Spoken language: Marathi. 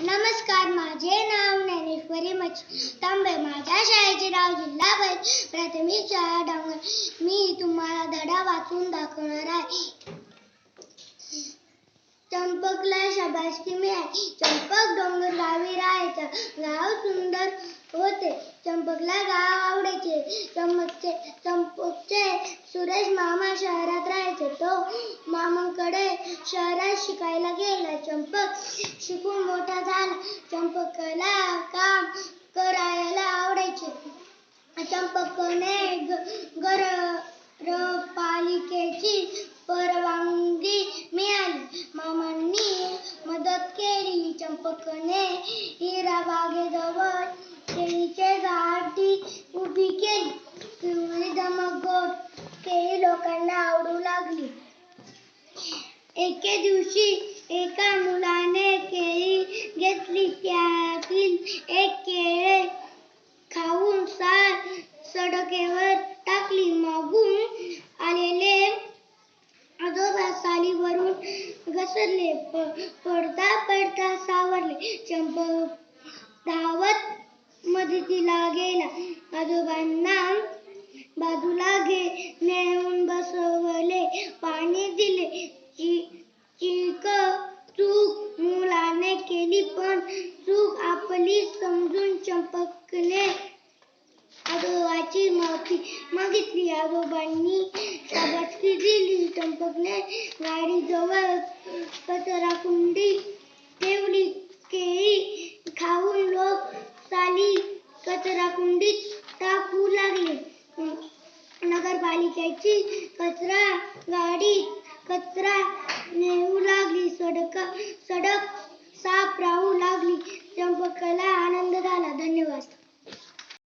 नमस्कार माझे नाव ज्ञानेश्वरी मच तांबे माझ्या शाळेचे नाव जिल्हा बैल प्राथमिक शाळा डांगर मी तुम्हाला धडा वाचून दाखवणार आहे. चंपकला शाबासकी मिळाली. चंपक डोंगर गावी राहायचा. गाव सुंदर होते. चंपकला गाव आवडायचे. चमकचे चंपक सुरेश मामा शहरात राहायचे. तो मामांकडे शहरात शिकायला गेला. चंपक शिकून मोठा झाला. चंपकला काम करायला आवडायचे. चंपकने घर पालिकेची परवानगी मिळाली. मामांनी मदत केली. चंपकने हिरा बागेजवळ लोकांना आवडू लागली. एके दिवशी एका मुलाने केळी घेतली. त्यातील एक केळे खाऊन सार सडकेवर टाकली. मागून आलेले आजोबा सालीवरून घसरले पडता पडता सावरले. चंप धावत मदतीला गेला. आजोबांना बाजूला घे नेऊन बसवले पाणी दिले. चि- चिक चूक मुलाने केली पण चूक आपली समजून चंपकले. आजोबाची माफी मागितली. आजोबांनी शाबासकी दिली. चंपकने गाडी जवळ कचरा कुंडी ठेवली. केळी खाऊन लोक साली कचरा कुंडीत टाकू लागले. नगरपालिकेची कचरा गाडी कचरा नेऊ लागली. सडक सडक